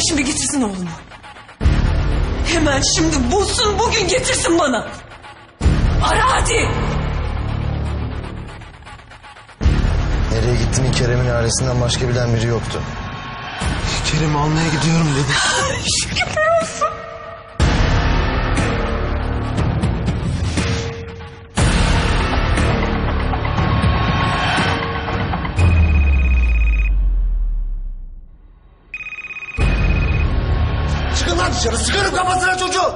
Hemen şimdi getirsin oğlumu. Hemen şimdi bulsun bugün getirsin bana. Ara hadi. Nereye gittiğini Kerem'in ailesinden başka bilen biri yoktu. Kerem'i almaya gidiyorum dedi. dışarı sıkarım kafasına çocuğu.